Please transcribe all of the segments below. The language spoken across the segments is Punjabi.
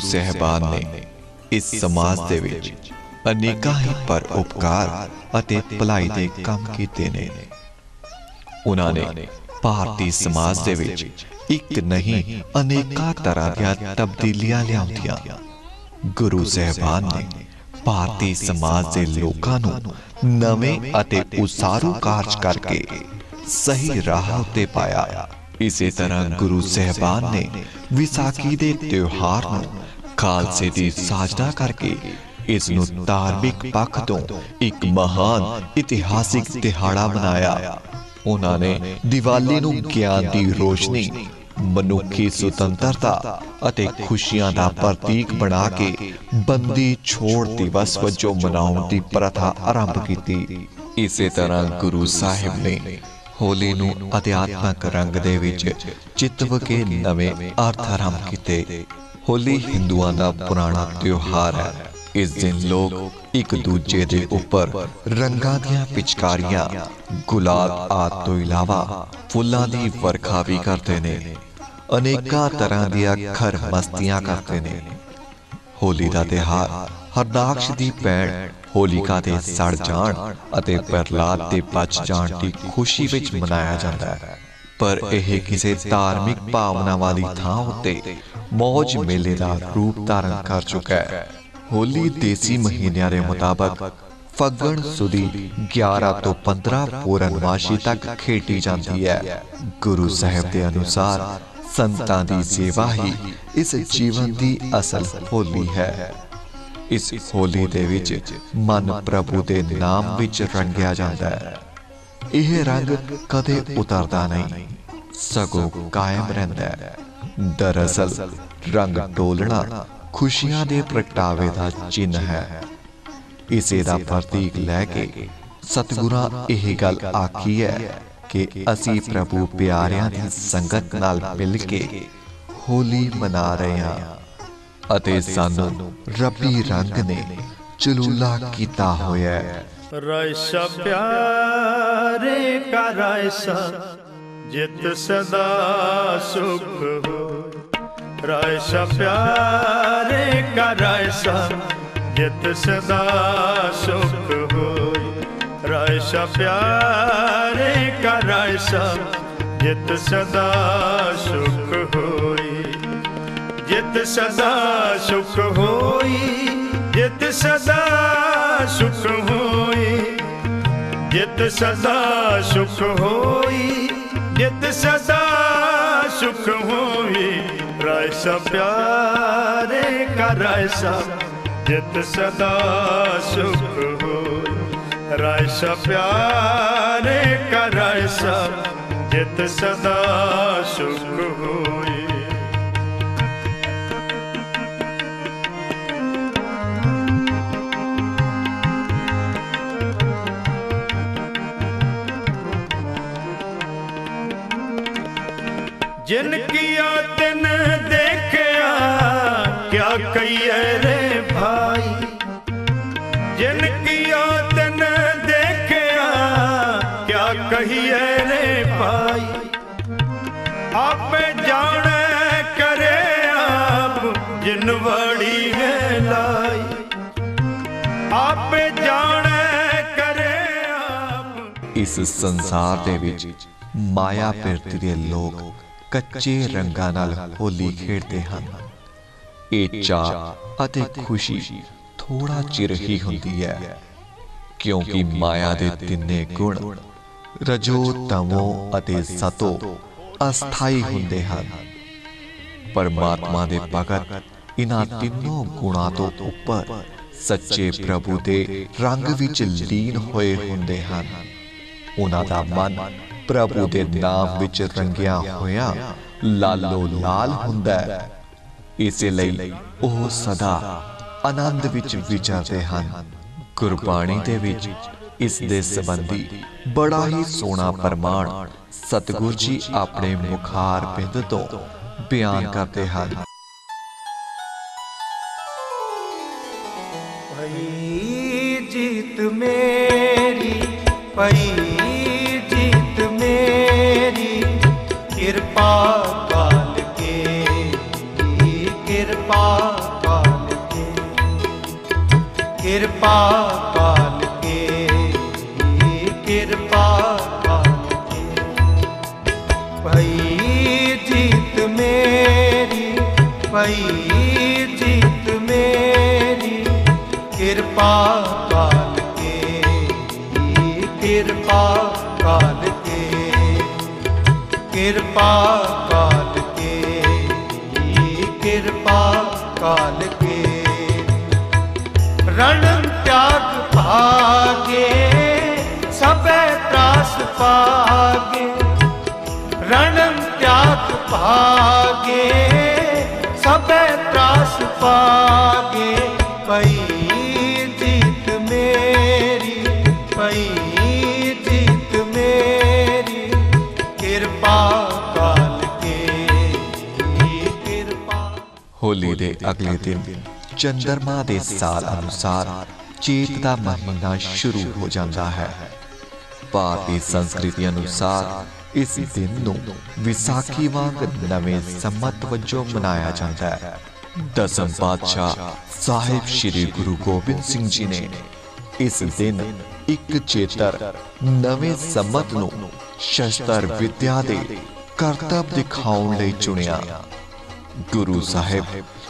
ਗੁਰੂ ਸਹਿਬਾਨ ਨੇ ਇਸ ਸਮਾਜ ਦੇ ਵਿੱਚ ਅਨੇਕਾਂ ਹੀ ਪਰ ਉਪਕਾਰ ਅਤੇ ਭਲਾਈ ਦੇ ਕੰਮ ਕੀਤੇ ਨੇ। ਉਹਨਾਂ ਨੇ ਭਾਰਤੀ ਸਮਾਜ ਦੇ ਵਿੱਚ ਇੱਕ ਨਹੀਂ ਅਨੇਕਾਂ ਤਰ੍ਹਾਂ ਦੀਆਂ ਤਬਦੀਲੀਆਂ ਲਿਆਉਂਦੀਆਂ। ਗੁਰੂ ਸਹਿਬਾਨ ਨੇ ਭਾਰਤੀ ਸਮਾਜ ਦੇ ਲੋਕਾਂ ਨੂੰ ਨਵੇਂ ਅਤੇ ਉਸਾਰੂ ਕਾਰਜ ਕਰਕੇ ਸਹੀ ਰਾਹ ਉੱਤੇ ਪਾਇਆ। ਇਸੇ ਤਰ੍ਹਾਂ ਗੁਰੂ ਸਹਿਬਾਨ ਨੇ ਵਿਸਾਖੀ ਦੇ ਤਿਉਹਾਰ ਨੂੰ ਖਾਲਸੇ ਦੀ ਸਾਜਨਾ ਕਰਕੇ ਇਸ ਨੂੰ ਧਾਰਮਿਕ ਪੱਖ ਤੋਂ ਇੱਕ ਮਹਾਨ ਇਤਿਹਾਸਿਕ ਦਿਹਾੜਾ ਬਣਾਇਆ। ਉਹਨਾਂ ਨੇ ਦੀਵਾਲੀ ਨੂੰ ਗਿਆਨ ਦੀ ਰੋਸ਼ਨੀ, ਮਨੁੱਖੀ ਸੁਤੰਤਰਤਾ ਅਤੇ ਖੁਸ਼ੀਆਂ ਦਾ ਪ੍ਰਤੀਕ ਬਣਾ ਕੇ ਬੰਦੀ ਛੋੜ ਦਿਵਸ ਵਜੋਂ ਮਨਾਉਣ ਦੀ ਪ੍ਰਥਾ ਆਰੰਭ ਕੀਤੀ। ਇਸੇ ਤਰ੍ਹਾਂ ਗੁਰੂ ਸਾਹਿਬ ਨੇ ਹੋਲੀ ਨੂੰ ਅਧਿਆਤਮਕ ਰੰਗ ਦੇ ਵਿੱਚ ਚਿਤਵ ਕੇ ਨਵੇਂ ਅਰਥ ਆਰੰਭ ਕੀਤੇ। ਹੋਲੀ ਹਿੰਦੂਆਂ ਦਾ ਪੁਰਾਣਾ ਤਿਉਹਾਰ ਹੈ। ਇਸ ਦਿਨ ਲੋਕ ਇੱਕ ਦੂਜੇ ਦੇ ਉੱਪਰ ਰੰਗਾਂ ਦੀਆਂ ਪਿਚਕਾਰੀਆਂ, ਗੁਲਾਬ ਆਦਿ ਤੋਂ ਇਲਾਵਾ ਫੁੱਲਾਂ ਦੀ ਵਰਖਾ ਵੀ ਕਰਦੇ ਨੇ। ਅਨੇਕਾਂ ਤਰ੍ਹਾਂ ਦੀਆਂ ਖਰ ਮਸਤੀਆਂ ਕਰਦੇ ਨੇ। ਹੋਲੀ ਦਾ ਤਿਹਾਰ ਹਰਦਾਕਸ਼ ਦੀ ਭੈਣ ਹੋਲਿਕਾ ਦੇ ਸੜ ਜਾਣ ਅਤੇ ਪ੍ਰਹਲਾਦ ਦੇ ਬਚ ਜਾਣ ਦੀ ਖੁਸ਼ੀ ਵਿੱਚ ਮਨਾਇਆ ਜਾਂਦਾ ਹੈ। ਪਰ ਇਹ ਕਿਸੇ ਧਾਰਮਿਕ ਭਾਵਨਾ ਵਾਲੀ ਥਾਂ ਉੱਤੇ ਮੌਜ ਮੇਲੇ ਦਾ ਰੂਪ ਧਾਰਨ ਕਰ ਚੁੱਕਾ ਹੈ। ਹੋਲੀ ਦੇਸੀ ਮਹੀਨਿਆਂ ਦੇ ਮੁਤਾਬਕ ਫੱਗਣ ਸੁਦੀ 11 ਤੋਂ 15 ਪੂਰਨਮਾਸ਼ੀ ਤੱਕ ਖੇਡੀ ਜਾਂਦੀ ਹੈ। ਗੁਰੂ ਸਾਹਿਬ ਦੇ ਅਨੁਸਾਰ ਸੰਤਾਂ ਦੀ ਸੇਵਾ ਹੀ ਇਸ ਜੀਵਨ ਦੀ ਅਸਲ ਹੋਲੀ ਹੈ। ਇਸ ਹੋਲੀ ਦੇ ਵਿੱਚ ਮਨ ਪ੍ਰਭੂ ਦੇ ਨਾਮ ਵਿੱਚ ਰੰਗਿਆ ਜਾਂਦਾ ਹੈ। ਇਹ ਰੰਗ ਕਦੇ ਉਤਰਦਾ ਨਹੀਂ। ਸਗੋਂ ਕਾਇਮ ਰਹਿੰਦਾ ਹੈ। ਦਰਅਸਲ, ਰੰਗ ਟੋਲਣਾ ਖੁਸ਼ੀਆਂ ਦੇ ਪ੍ਰਗਟਾਵੇ ਦਾ ਚਿੰਨ ਹੈ। ਇਸੇ ਦਾ ਪ੍ਰਤੀਕ ਲੈ ਕੇ ਸਤਿਗੁਰਾਂ ਇਹ ਗੱਲ ਆਖੀ ਹੈ ਕਿ ਅਸੀਂ ਪ੍ਰਭੂ ਪਿਆਰਿਆਂ ਦੀ ਸੰਗਤ ਨਾਲ ਮਿਲ ਕੇ ਹੋਲੀ ਮਨਾ ਰਹੇ ਹਾਂ ਅਤੇ ਸਾਨੂੰ ਰੱਬੀ ਰੰਗ ਨੇ ਚਲੂਲਾ ਕੀਤਾ ਹੋਇਆ ਹੈ। ਰੈਸਾ ਪਿਆਰੇ ਕਾ ਰੈਸਾ ਜਿਤ ਸਦਾ ਸੁਖ ਹੋ ਰੈਸਾ ਪਿਆਰੇ ਕਾ ਰੈਸਾ ਜਿਤ ਸਦਾ ਸੁਖ ਹੋ ਰੈਸਾ ਪਿਆਰੇ ਕਾ ਰੈਸਾ ਜਿਤ ਸਦਾ ਸੁਖ ਹੋਈ ਜਿਤ ਸਦਾ ਸੁਖ ਹੋਈ ਜਿਤ ਸਦਾ ਸੁਖ ਹੋਈ ਜਿਤ ਸਦਾ ਸੁਖ ਹੋਈ ਜਿਤ ਸਦਾ ਸੁਖ ਹੋਈ ਰਾਇਸਾ ਪਿਆਰੇ ਕਾ ਰਾਇਸਾ ਜਿਤ ਸਦਾ ਸੁਖ ਹੋਈ ਰਾਇਸਾ ਪਿਆਰੇ ਕਾ ਰਾਇਸਾ ਜਿਤ ਸਦਾ ਸੁਖ ਹੋਈ ਜਿਨ ਕੀਆ ਤਿਨ ਦੇਖਿਆ, ਕਿਆ ਕਹੀਏ ਰੇ ਭਾਈ? ਜਿਨ ਕੀਆ ਤਿਨ ਦੇਖਿਆ, ਕਿਆ ਕਹੀਏ ਰੇ ਭਾਈ? ਆਪੇ ਜਾਣੈ ਕਰੇ ਆਪ, ਜਿਨ ਵੜੀ ਹੈ ਲਾਈ। ਆਪੇ ਜਾਣੈ ਕਰੇ ਆਪ। ਇਸ ਸੰਸਾਰ ਦੇ ਵਿੱਚ ਮਾਇਆ ਪਿਰਤ ਦੇ ਲੋਕ ਕੱਚੇ ਰੰਗਾਂ ਨਾਲ ਹੋਲੀ ਖੇਡਦੇ ਹਨ। ਇਹ ਚਾਹ ਅਤੇ ਖੁਸ਼ੀ ਥੋੜਾ ਚਿਰ ਹੀ ਹੁੰਦੀ ਹੈ, ਕਿਉਂਕਿ ਮਾਇਆ ਦੇ ਤਿੰਨੇ ਗੁਣ ਰਜੋ ਤਮੋ ਅਤੇ ਸਤੋ ਅਸਥਾਈ ਹੁੰਦੇ ਹਨ। ਪਰਮਾਤਮਾ ਦੇ ਭਗਤ ਇਹਨਾਂ ਤਿੰਨੋਂ ਗੁਣਾਂ ਤੋਂ ਉੱਪਰ ਸੱਚੇ ਪ੍ਰਭੂ ਦੇ ਰੰਗ ਵਿੱਚ ਲੀਨ ਹੋਏ ਹੁੰਦੇ ਹਨ। ਉਹਨਾਂ ਦਾ ਮਨ ਪ੍ਰਭੂ ਦੇ ਨਾਮ ਵਿੱਚ ਰੰਗਿਆ ਹੋਇਆ ਲਾਲੋ ਲਾਲ ਹੁੰਦਾ ਹੈ। ਇਸੇ ਲਈ ਉਹ ਸਦਾ ਆਨੰਦ ਵਿੱਚ ਵਿਚਰਦੇ ਹਨ। ਗੁਰਬਾਣੀ ਦੇ ਵਿੱਚ ਇਸ ਦੇ ਸੰਬੰਧੀ ਬੜਾ ਹੀ ਸੋਹਣਾ ਪ੍ਰਮਾਣ ਸਤਿਗੁਰ ਜੀ ਆਪਣੇ ਮੁਖਾਰ ਬਿੰਦ ਤੋਂ ਬਿਆਨ ਕਰਦੇ ਹਨ। ਕਿਰਪਾ ਕਾਲ ਕੇ ਕਿਰਪਾ ਕਾਲ ਕੇ ਪਈ ਜੀਤ ਮੇਰੀ, ਪਈ ਜੀਤ ਮੇਰੀ, ਕਿਰਪਾ ਕਾਲ ਕੇ ਕਿਰਪਾ ਕਾਲ ਕੇ ਕਿਰਪਾ ਕਾਲ ਕੇ ਕਿਰਪਾ ਕਾਲ ਕੇ ਰਣ ਤਿਆਗ ਭਾਗੇ, ਸਭੈ ਤਰਾਸ ਪਾਗੇ। ਰਣ ਤਿਆਗ ਭਾਗੇ, ਸਭੈ ਤਰਾਸ ਪਾਗੇ। ਪਈ ਜੀਤ ਮੇਰੀ, ਪਈ ਜੀਤ ਮੇਰੀ। ਕਿਰਪਾ ਕਾਲ ਕੇ ਕਿਰਪਾ। ਹੋਲੀ ਦੇ ਅਗਲੇ ਦਿਨ ਚੰਦਰਮਾ ਦੇ ਸਾਲ ਅਨੁਸਾਰ ਚੇਤ ਦਾ ਮਹੀਨਾ ਸ਼ੁਰੂ ਹੋ ਜਾਂਦਾ ਹੈ। ਭਾਰਤੀ ਸੰਸਕ੍ਰਿਤੀ ਅਨੁਸਾਰ ਇਸ ਦਿਨ ਨੂੰ ਵਿਸਾਖੀ ਵਾਂਗ ਨਵੇਂ ਸੰਮਤ ਵਜੋਂ ਮਨਾਇਆ ਜਾਂਦਾ ਹੈ। ਦਸਮ ਪਾਤਸ਼ਾਹ ਸਾਹਿਬ ਸ੍ਰੀ ਗੁਰੂ ਗੋਬਿੰਦ ਸਿੰਘ ਜੀ ਨੇ ਇਸ ਦਿਨ ਇੱਕ ਚੇਤਰ ਨਵੇਂ ਸੰਮਤ ਨੂੰ ਸ਼ਸਤਰ ਵਿਦਿਆ ਦੇ ਕਰਤੱਵ ਦਿਖਾਉਣ ਲਈ ਚੁਣਿਆ। ਗੁਰੂ ਸਾਹਿਬ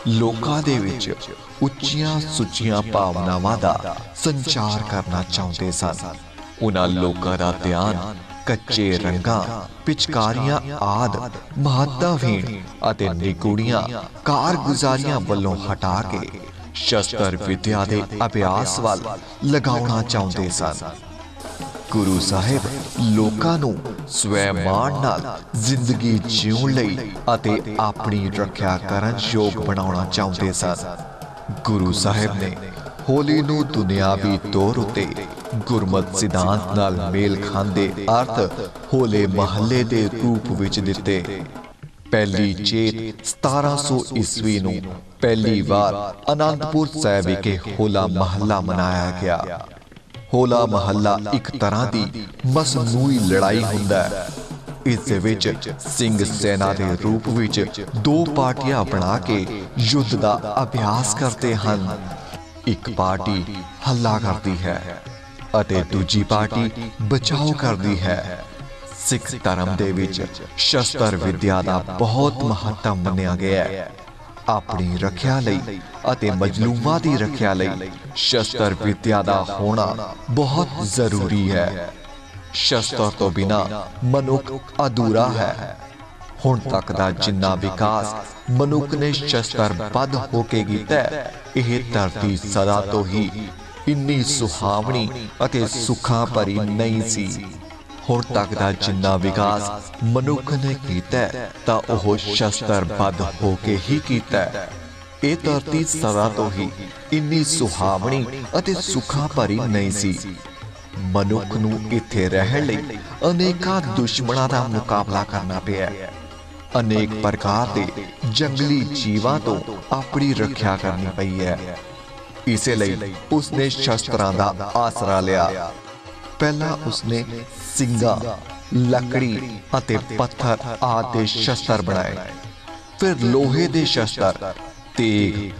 ਲੋਕਾਂ ਦੇ ਵਿੱਚ ਉੱਚੀਆਂ ਸੁੱਚੀਆਂ ਭਾਵਨਾਵਾਂ ਦਾ ਸੰਚਾਰ ਕਰਨਾ ਚਾਹੁੰਦੇ ਸਨ। ਉਹਨਾਂ ਲੋਕਾਂ ਦਾ ਧਿਆਨ ਕੱਚੇ ਰੰਗਾਂ, ਪਿਚਕਾਰੀਆਂ ਆਦ ਮਹੱਤਵਹੀਣ ਅਤੇ ਨਿਗੂੜੀਆਂ ਕਾਰਗੁਜ਼ਾਰੀਆਂ ਵੱਲੋਂ ਹਟਾ ਕੇ ਸ਼ਸਤਰ ਵਿਦਿਆ ਦੇ ਅਭਿਆਸ ਵੱਲ ਲਗਾਉਣਾ ਚਾਹੁੰਦੇ ਸਨ। ਗੁਰੂ ਸਾਹਿਬ ਲੋਕਾਂ ਨੂੰ ਸਵੈਮਾਨ ਨਾਲ ਜ਼ਿੰਦਗੀ ਜਿਉਣ ਲਈ ਅਤੇ ਆਪਣੀ ਰੱਖਿਆ ਕਰਨ ਯੋਗ ਬਣਾਉਣਾ ਚਾਹੁੰਦੇ ਸਨ। ਗੁਰੂ ਸਾਹਿਬ ਨੇ ਹੋਲੀ ਨੂੰ ਦੁਨਿਆਵੀ ਤੌਰ ਉਤੇ ਗੁਰਮਤ ਸਿਧਾਂਤ ਨਾਲ ਮੇਲ ਖਾਂਦੇ ਅਰਥ ਹੋਲੇ ਮਹੱਲੇ ਦੇ ਰੂਪ ਵਿੱਚ ਦਿੱਤੇ। ਪਹਿਲੀ ਚੇਤ 1700 ਈਸਵੀ ਨੂੰ ਪਹਿਲੀ ਵਾਰ ਅਨੰਦਪੁਰ ਸਾਹਿਬ ਵਿਖੇ ਹੋਲਾ ਮਹੱਲਾ ਮਨਾਇਆ ਗਿਆ। ਹੋਲਾ ਮਹੱਲਾ ਇੱਕ ਤਰ੍ਹਾਂ ਦੀ ਮਸਨੂਈ ਲੜਾਈ ਹੁੰਦਾ ਹੈ। ਇਸ ਦੇ ਵਿੱਚ ਸਿੰਘ ਸੈਨਾ ਦੇ ਰੂਪ ਵਿੱਚ ਦੋ ਪਾਰਟੀਆਂ ਬਣਾ ਕੇ ਯੁੱਧ ਦਾ ਅਭਿਆਸ ਕਰਦੇ ਹਨ। ਇੱਕ ਪਾਰਟੀ ਹੱਲਾ ਕਰਦੀ ਹੈ ਅਤੇ ਦੂਜੀ ਪਾਰਟੀ ਬਚਾਓ ਕਰਦੀ ਹੈ। ਸਿੱਖ ਧਰਮ ਦੇ ਵਿੱਚ ਸ਼ਸਤਰ ਵਿਦਿਆ ਦਾ ਬਹੁਤ ਮਹੱਤਵ ਮੰਨਿਆ ਗਿਆ ਹੈ। ਆਪਣੀ ਰੱਖਿਆ ਲਈ ਅਤੇ ਮਜਲੂਮਾਂ ਦੀ ਰੱਖਿਆ ਲਈ ਸ਼ਸਤਰ ਵਿਦਿਆ ਦਾ ਹੋਣਾ ਬਹੁਤ ਜ਼ਰੂਰੀ ਹੈ। ਸ਼ਸਤਰ ਤੋਂ ਬਿਨਾ ਮਨੁੱਖ ਅਧੂਰਾ ਹੈ। ਹੁਣ ਤੱਕ ਦਾ ਜਿੰਨਾ ਵਿਕਾਸ ਮਨੁੱਖ ਨੇ ਸ਼ਸਤਰ ਬੱਧ ਹੋ ਕੇ ਕੀਤਾ ਇਹ ਧਰਤੀ ਸਦਾ ਤੋਂ ਹੀ ਇੰਨੀ ਸੁਹਾਵਣੀ ਅਤੇ ਸੁੱਖਾਂ ਭਰੀ ਨਹੀਂ ਸੀ। ਹੁਣ ਤੱਕ ਦਾ ਜਿੰਨਾ ਵਿਕਾਸ ਮਨੁੱਖ ਨੇ ਕੀਤਾ ਤਾਂ ਉਹ ਸ਼ਸਤਰ ਹੋ ਕੇ ਹੀ ਕੀਤਾ ਇਹ ਧਰਤੀ ਸਦਾ ਤੋਂ ਹੀ ਇੰਨੀ ਸੁਹਾਵਣੀ ਅਤੇ ਸੁੱਖਾਂ ਭਰੀ ਨਹੀਂ ਸੀ। ਮਨੁੱਖ ਨੂੰ ਇੱਥੇ ਰਹਿਣ ਲਈ ਅਨੇਕਾਂ ਦੁਸ਼ਮਣਾਂ ਦਾ ਮੁਕਾਬਲਾ ਕਰਨਾ ਪਿਆ ਅਨੇਕ ਪ੍ਰਕਾਰ ਦੇ ਜੰਗਲੀ ਜੀਵਾਂ ਤੋਂ ਆਪਣੀ ਰੱਖਿਆ ਕਰਨੀ ਪਈ ਹੈ। ਇਸੇ ਲਈ ਉਸਨੇ ਸ਼ਸਤਰਾਂ ਦਾ ਆਸਰਾ ਲਿਆ। ਪਹਿਲਾਂ ਉਸਨੇ ਸਿੰਘਾਂ ਲੱਕੜੀ ਅਤੇ ਪੱਥਰ ਆਦਿ ਸ਼ਸਤਰ ਬਣਾਏ। ਫਿਰ ਲੋਹੇ ਦੇ ਸ਼ਸਤਰ, ਤੇਗ,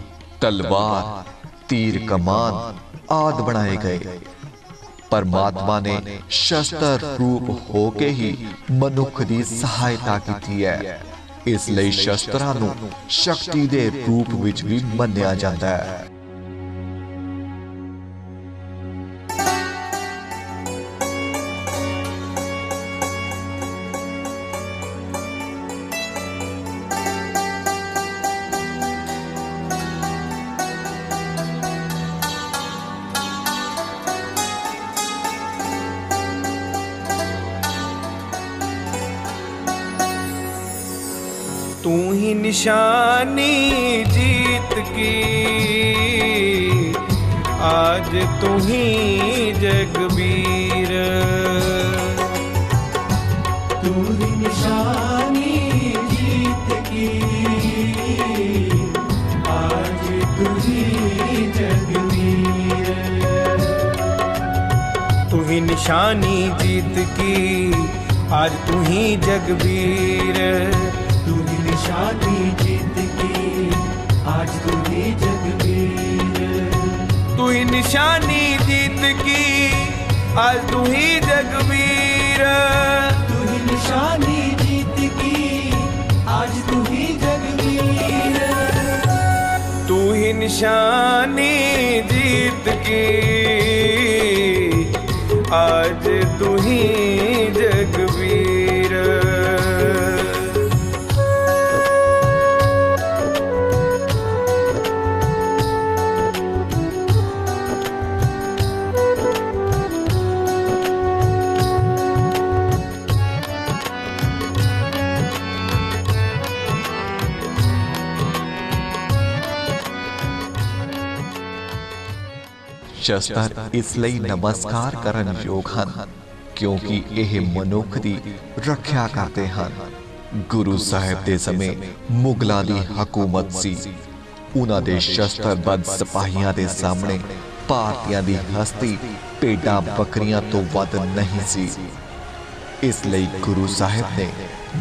ਤਲਵਾਰ, ਤੀਰ ਕਮਾਨ ਆਦਿ ਬਣਾਏ ਗਏ। ਪਰਮਾਤਮਾ ਨੇ ਸ਼ਸਤਰ ਰੂਪ ਹੋ ਕੇ ਹੀ ਮਨੁੱਖ ਦੀ ਸਹਾਇਤਾ ਕੀਤੀ ਹੈ। ਇਸ ਲਈ ਸ਼ਸਤਰਾਂ ਨੂੰ ਸ਼ਕਤੀ ਦੇ ਰੂਪ ਵਿੱਚ ਵੀ ਮੰਨਿਆ ਜਾਂਦਾ ਹੈ। ਤੂੰ ਹੀ ਨਿਸ਼ਾਨੀ ਜੀਤ ਕੀ। ਆਜ ਤੂੰ ਹੀ ਜਗਬੀਰ। ਤੂੰ ਹੀ ਨਿਸ਼ਾਨੀ ਜੀਤ ਕੀ। ਆਜ ਤੂੰ ਹੀ ਜਗਬੀਰ। ਤੂੰ ਹੀ ਨਿਸ਼ਾਨੀ ਜੀਤ ਕੀ। ਆਜ ਤੂੰ ਹੀ ਜਗਬੀਰ। तू ही निशानी जीत की आज तू ही जगबीर तू ही निशानी जीत की आज तू ही जगवीर तू ही निशानी जीत की आज तू ही जगवीर तू ही निशानी जीत की आज तू ही ਸ਼ਸਤਰ ਇਸ ਲਈ ਨਮਸਕਾਰ ਕਰਨ ਯੋਗ ਹਨ, ਕਿਉਂਕਿ ਇਹ ਮਨੁੱਖ ਦੀ ਰੱਖਿਆ ਕਰਦੇ ਹਨ। ਗੁਰੂ ਸਾਹਿਬ ਦੇ ਸਮੇਂ ਮੁਗਲਾਂ ਦੀ ਹਕੂਮਤ ਸੀ। ਉਹਨਾਂ ਦੇ ਸ਼ਸਤਰਬੱਧ ਸਿਪਾਹੀਆਂ ਦੇ ਸਾਹਮਣੇ ਭਾਰਤੀਆਂ ਦੀ ਹਸਤੀ ਭੇਡਾਂ ਬੱਕਰੀਆਂ ਤੋਂ ਵੱਧ ਨਹੀਂ ਸੀ। ਇਸ ਲਈ ਗੁਰੂ ਸਾਹਿਬ ਨੇ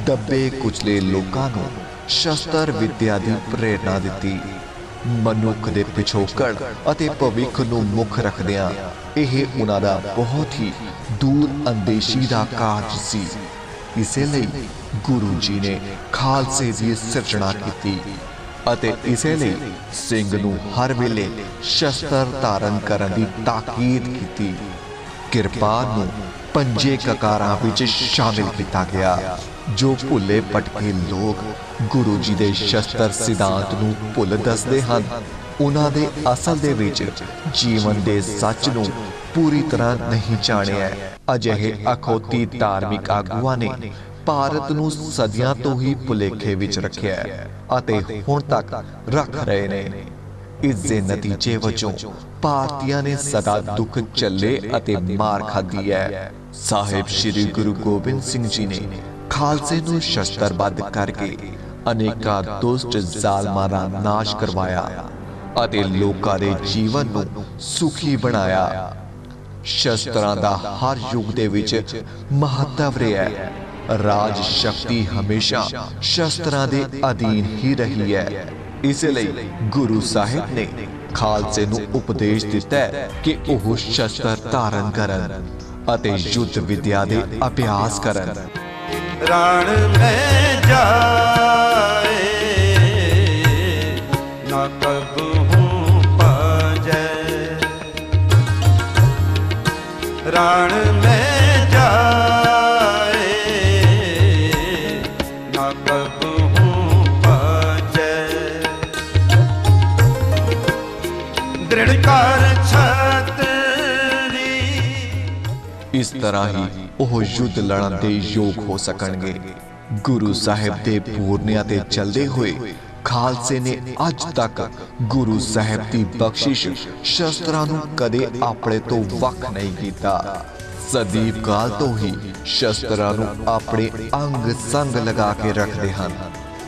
ਦੱਬੇ ਕੁਚਲੇ ਲੋਕਾਂ ਨੂੰ ਸ਼ਸਤਰ ਵਿੱਦਿਆ ਦੀ ਪ੍ਰੇਰਣਾ ਦਿੱਤੀ। ਮਨੁੱਖ ਦੇ ਪਿਛੋਕੜ ਅਤੇ ਭਵਿੱਖ ਨੂੰ ਮੁੱਖ ਰੱਖਦਿਆਂ ਇਹ ਉਹਨਾਂ ਦਾ ਬਹੁਤ ਹੀ ਦੂਰ ਅੰਦੇਸ਼ੀ ਦਾ ਕਾਰਜ ਸੀ। ਇਸੇ ਲਈ ਗੁਰੂ ਜੀ ਨੇ ਖਾਲਸੇ ਦੀ ਸਿਰਜਣਾ ਕੀਤੀ ਅਤੇ ਇਸੇ ਲਈ ਸਿੰਘ ਨੂੰ ਹਰ ਵੇਲੇ ਸ਼ਸਤਰ ਧਾਰਨ ਕਰਨ ਦੀ ਤਾਕੀਦ ਕੀਤੀ। ਕਿਰਪਾ ਨੂੰ ਪੰਜੇ ਕਕਾਰਾਂ ਵਿੱਚ ਸ਼ਾਮਿਲ ਕੀਤਾ ਗਿਆ। ਜੋ ਭੁੱਲੇ ਭਟਕੇ ਲੋਕ ਗੁਰੂ ਜੀ ਦੇ ਸ਼ਸਤਰ ਸਿਧਾਂਤ ਨੂੰ ਭੁੱਲ ਦੱਸਦੇ ਹਨ, ਉਹਨਾਂ ਦੇ ਅਸਲ ਦੇ ਵਿੱਚ ਜੀਵਨ ਦੇ ਸੱਚ ਨੂੰ ਪੂਰੀ ਤਰ੍ਹਾਂ ਨਹੀਂ ਜਾਣਿਆ। ਅਜਿਹੇ ਅਖੌਤੀ ਧਾਰਮਿਕ ਆਗੂਆਂ ਨੇ ਭਾਰਤ ਨੂੰ ਸਦੀਆਂ ਤੋਂ ਹੀ ਭੁਲੇਖੇ ਵਿੱਚ ਰੱਖਿਆ ਹੈ ਅਤੇ ਹੁਣ ਤੱਕ ਰੱਖ ਰਹੇ ਨੇ। ਇਸ ਦੇ ਨਤੀਜੇ ਵਜੋਂ ਭਾਰਤੀਆਂ ਨੇ ਸਦਾ ਦੁੱਖ ਚੱਲੇ ਅਤੇ ਮਾਰ ਖਾਧੀ ਹੈ। ਸਾਹਿਬ ਸ੍ਰੀ ਗੁਰੂ ਗੋਬਿੰਦ ਸਿੰਘ ਜੀ ਨੇ ਖਾਲਸੇ ਨੂੰ ਸ਼ਸਤਰਬੱਧ ਕਰਕੇ ਅਨੇਕਾਂ ਦੁਸ਼ਟ ਜ਼ਾਲਮਾਂ ਦਾ ਨਾਸ਼ ਕਰਵਾਇਆ ਅਤੇ ਲੋਕਾਂ ਦੇ ਜੀਵਨ ਨੂੰ ਸੁਖੀ ਬਣਾਇਆ। ਸ਼ਸਤਰਾਂ ਦਾ ਹਰ ਯੁੱਗ ਦੇ ਵਿੱਚ ਮਹੱਤਵ ਰਿਹਾ ਹੈ। ਰਾਜ ਸ਼ਕਤੀ ਹਮੇਸ਼ਾ ਸ਼ਸਤਰਾਂ ਦੇ ਅਧੀਨ ਹੀ ਰਹੀ ਹੈ। ਇਸ ਲਈ ਗੁਰੂ ਸਾਹਿਬ ਨੇ ਖਾਲਸੇ ਨੂੰ ਉਪਦੇਸ਼ ਦਿੱਤਾ ਕਿ ਉਹ ਸ਼ਸਤਰ ਧਾਰਨ ਕਰਨ ਅਤੇ ਯੁੱਧ ਵਿਦਿਆ ਦੇ ਅਭਿਆਸ ਕਰਨ। ਰਾਣ ਮੈਂ ਜਾਏ। ਨਾ ਕਬਹੂ ਪਾਜੈ। ਰਾਣ ਮੈਂ ਜਾਏ। ਨਾ ਕਬਹੂ ਪਾਜੈ। ਦ੍ਰਿੜ ਕਰ ਛਤਰੀ ਇਸ ਤਰ੍ਹਾਂ ਹੀ ਉਹ ਯੁੱਧ ਲੜਨ ਦੇ ਯੋਗ ਹੋ ਸਕਣਗੇ। ਗੁਰੂ ਸਾਹਿਬ ਦੇ ਪੂਰਨਿਆਂ ਤੇ ਚੱਲਦੇ ਹੋਏ ਖਾਲਸੇ ਨੇ ਅੱਜ ਤੱਕ ਗੁਰੂ ਸਾਹਿਬ ਦੀ ਬਖਸ਼ਿਸ਼ ਸ਼ਸਤਰਾਂ ਨੂੰ ਕਦੇ ਆਪਣੇ ਤੋਂ ਵੱਖ ਨਹੀਂ ਕੀਤਾ। ਸਦੀਵ ਕਾਲ ਤੋਂ ਹੀ ਸ਼ਸਤਰਾਂ ਨੂੰ ਆਪਣੇ ਅੰਗ ਸੰਗ ਲਗਾ ਕੇ ਰੱਖਦੇ ਹਨ।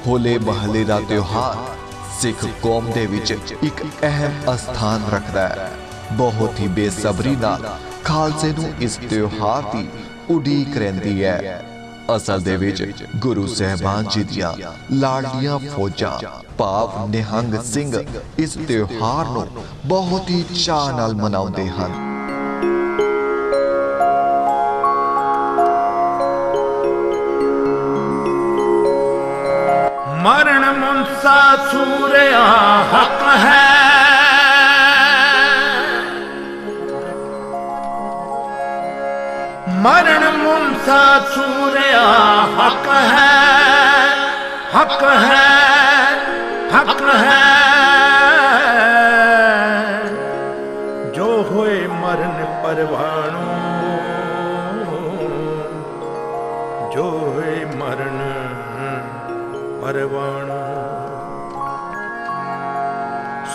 ਹੋਲੇ ਮਹੱਲੇ ਦਾ ਤਿਉਹਾਰ ਸਿੱਖ ਕੌਮ ਦੇ ਵਿੱਚ ਇੱਕ ਅਹਿਮ ਸਥਾਨ ਰੱਖਦਾ ਹੈ। ਬਹੁਤ ਹੀ ਬੇਸਬਰੀ ਨਾਲ ਖਾਲਸੇ ਨੂੰ ਇਸ ਤਿਉਹਾਰ ਦੀ ਉਡੀਕ ਰਹਿੰਦੀ ਹੈ। ਅਸਲ ਦੇ ਵਿੱਚ ਗੁਰੂ ਸਹਿਬਾਨ ਜੀ ਦੀਆਂ ਲਾਡਲੀਆਂ ਫੌਜਾਂ ਭਾਵ ਨਿਹੰਗ ਸਿੰਘ ਇਸ ਤਿਉਹਾਰ ਨੂੰ ਬਹੁਤ ਹੀ ਚਾਅ ਨਾਲ ਮਨਾਉਂਦੇ ਹਨ। ਮਰਨ ਮੁਨਸਾ ਸੂਰਿਆ ਹੱਕ ਹੈ। ਮਰਨ ਮੁਨਸਾ ਸੂਰਿਆ, ਹੱਕ ਹੈ ਹੱਕ ਹੈ ਹੱਕ ਹੈ। ਜੋ ਹੋਏ ਮਰਨ ਪਰਵਾਣੂ, ਜੋ ਹੋਏ ਮਰਨ ਪਰਵਾਣੂ।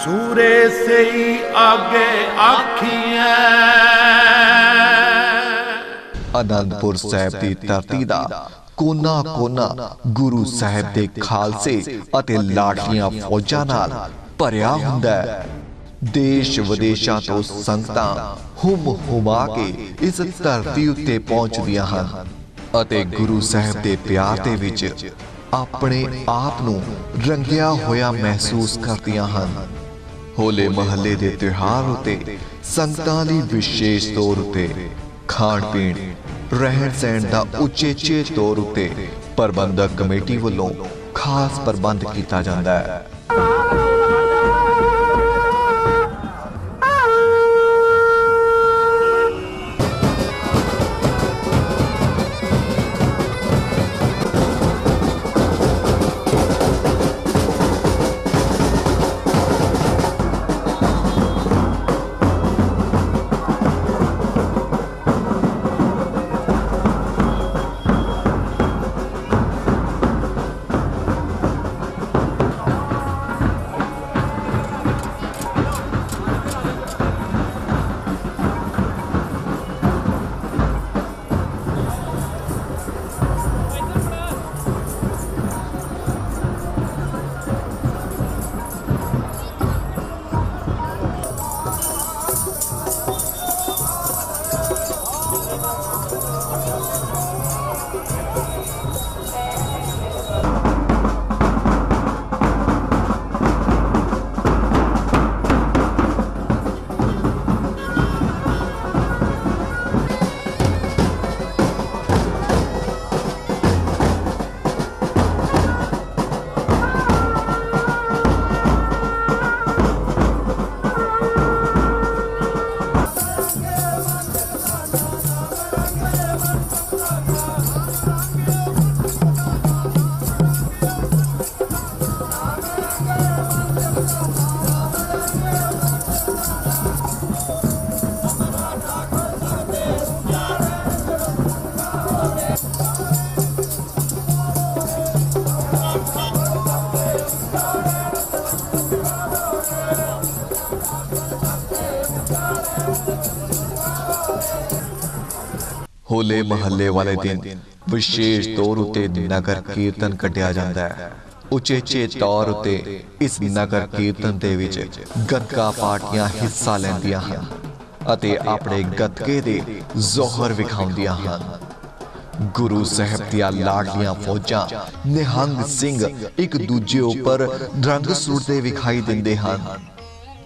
ਸੂਰੇ ਸਈ ਆਗੇ ਆਖੀਐ ਅਨੰਦਪੁਰ ਸਾਹਿਬ ਦੀ ਧਰਤੀ ਦਾ ਕੋਨਾ ਕੋਨਾ ਗੁਰੂ ਸਾਹਿਬ ਦੇ ਖਾਲਸੇ ਅਤੇ ਲਾਡਲੀਆਂ ਫੌਜਾਂ ਨਾਲ ਭਰਿਆ ਹੁੰਦਾ ਹੈ। ਦੇਸ਼ ਵਿਦੇਸ਼ਾਂ ਤੋਂ ਸੰਗਤਾਂ ਹੁਮ ਹੁਮਾ ਕੇ ਇਸ ਧਰਤੀ ਉੱਤੇ ਪਹੁੰਚਦੀਆਂ ਹਨ ਅਤੇ ਗੁਰੂ ਸਾਹਿਬ ਦੇ ਪਿਆਰ ਦੇ ਵਿੱਚ ਆਪਣੇ ਆਪ ਨੂੰ ਰੰਗਿਆ ਹੋਇਆ ਮਹਿਸੂਸ ਕਰਦੀਆਂ ਹਨ। ਹੋਲੇ ਮਹੱਲੇ ਦੇ ਤਿਉਹਾਰ ਉਤੇ ਸੰਗਤਾਂ ਲਈ ਵਿਸ਼ੇਸ਼ ਤੌਰ ਉਤੇ ਖਾਣ ਪੀਣ ਰਹਿਣ ਸਹਿਣ ਦਾ ਉਚੇਚੇ ਤੌਰ ਉਤੇ ਪ੍ਰਬੰਧਕ ਕਮੇਟੀ ਵੱਲੋਂ ਖਾਸ ਪ੍ਰਬੰਧ ਕੀਤਾ ਜਾਂਦਾ ਹੈ। ਹੋਲੇ ਮਹੱਲੇ ਵਾਲੇ ਦਿਨ ਵਿਸ਼ੇਸ਼ ਤੌਰ ਉਤੇ ਨਗਰ ਕੀਰਤਨ ਕੱਢਿਆ ਜਾਂਦਾ ਹੈ। ਉਚੇਚੇ ਤੌਰ ਉਤੇ ਇਸ ਨਗਰ ਕੀਰਤਨ ਦੇ ਵਿੱਚ ਗੱਤਕਾ ਪਾਰਟੀਆਂ ਹਿੱਸਾ ਲੈਂਦੀਆਂ ਹਨ ਅਤੇ ਆਪਣੇ ਗੱਤਕੇ ਦੇ ਜ਼ੋਹਰ ਵਿਖਾਉਂਦੀਆਂ ਹਨ। ਗੁਰੂ ਸਾਹਿਬ ਦੀਆਂ ਲਾਡਲੀਆਂ ਫੌਜਾਂ ਨਿਹੰਗ ਸਿੰਘ ਇੱਕ ਦੂਜੇ ਉੱਪਰ ਰੰਗ ਸੁੱਟਦੇ ਵਿਖਾਈ ਦਿੰਦੇ ਹਨ।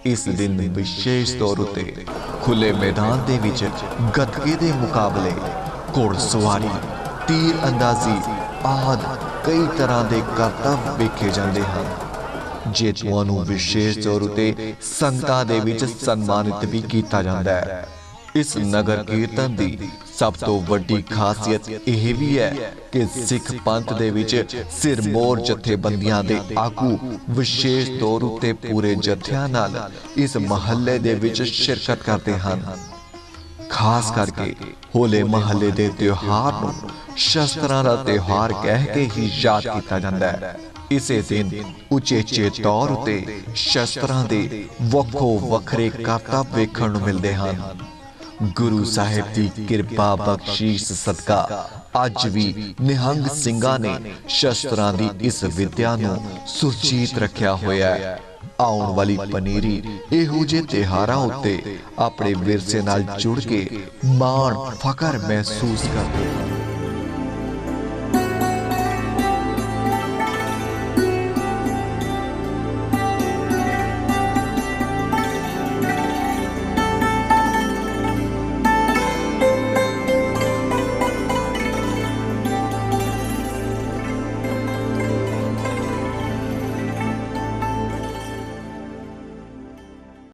ਇਸ ਦਿਨ ਵਿਸ਼ੇਸ਼ ਤੌਰ ਉਤੇ ਖੁੱਲੇ ਮੈਦਾਨ ਦੇ ਵਿੱਚ ਗੱਤਕੇ ਦੇ ਮੁਕਾਬਲੇ ਘੋੜਸਵਾਰੀ। ਤੀਰ ਅੰਦਾਜ਼ੀ ਆਦਿ ਕਈ ਤਰ੍ਹਾਂ ਦੇ ਕਰਤੱਵ ਵੇਖੇ ਜਾਂਦੇ ਹਨ। ਜੇਤੂਆਂ ਨੂੰ ਵਿਸ਼ੇਸ਼ ਤੌਰ ਉਤੇ ਸੰਗਤਾਂ ਦੇ ਵਿੱਚ ਸਨਮਾਨਿਤ ਵੀ ਕੀਤਾ ਜਾਂਦਾ ਹੈ, ਇਸ ਨਗਰ ਕੀਰਤਨ ਦੀ ਸਭ ਤੋਂ ਵੱਡੀ ਖਾਸੀਅਤ ਇਹ ਵੀ ਹੈ ਕਿ ਸਿੱਖ ਪੰਥ ਦੇ ਵਿੱਚ ਸਿਰਮੌਰ ਜਥੇਬੰਦੀਆਂ ਦੇ ਆਗੂ ਵਿਸ਼ੇਸ਼ ਤੌਰ ਉਤੇ ਪੂਰੇ ਜਥਿਆਂ ਨਾਲ ਇਸ ਮਹੱਲੇ ਦੇ ਵਿੱਚ ਸ਼ਿਰਕਤ ਕਰਦੇ ਹਨ। ਖਾਸ ਕਰਕੇ ਹੋਲੇ ਮਹੱਲੇ ਦੇ ਤਿਉਹਾਰ ਨੂੰ ਸ਼ਸਤਰਾਂ ਦਾ ਤਿਉਹਾਰ ਕਹਿ ਕੇ ਹੀ ਯਾਦ ਕੀਤਾ ਜਾਂਦਾ ਹੈ। ਇਸੇ ਦਿਨ ਉਚੇਚੇ ਤੌਰ ਉਤੇ ਸ਼ਸਤਰਾਂ ਦੇ ਵੱਖੋ ਵੱਖਰੇ ਕਰਤੱਵ ਵੇਖਣ ਨੂੰ ਮਿਲਦੇ ਹਨ। ਗੁਰੂ ਸਾਹਿਬ ਦੀ ਕਿਰਪਾ ਬਖਸ਼ੀਸ਼ ਸਦਕਾ ਅੱਜ ਵੀ ਨਿਹੰਗ ਸਿੰਘਾਂ ਨੇ ਸ਼ਸਤਰਾਂ ਦੀ ਇਸ ਵਿਦਿਆ ਨੂੰ ਸੁਰਜੀਤ ਰੱਖਿਆ ਹੋਇਆ ਹੈ। ਆਉਣ ਵਾਲੀ ਪਨੀਰੀ ਇਹੋ ਜਿਹੇ ਤਿਹਾਰਾਂ ਉੱਤੇ ਆਪਣੇ ਵਿਰਸੇ ਨਾਲ ਜੁੜ ਕੇ ਮਾਣ ਫਖਰ ਮਹਿਸੂਸ ਕਰਦੇ ਹਨ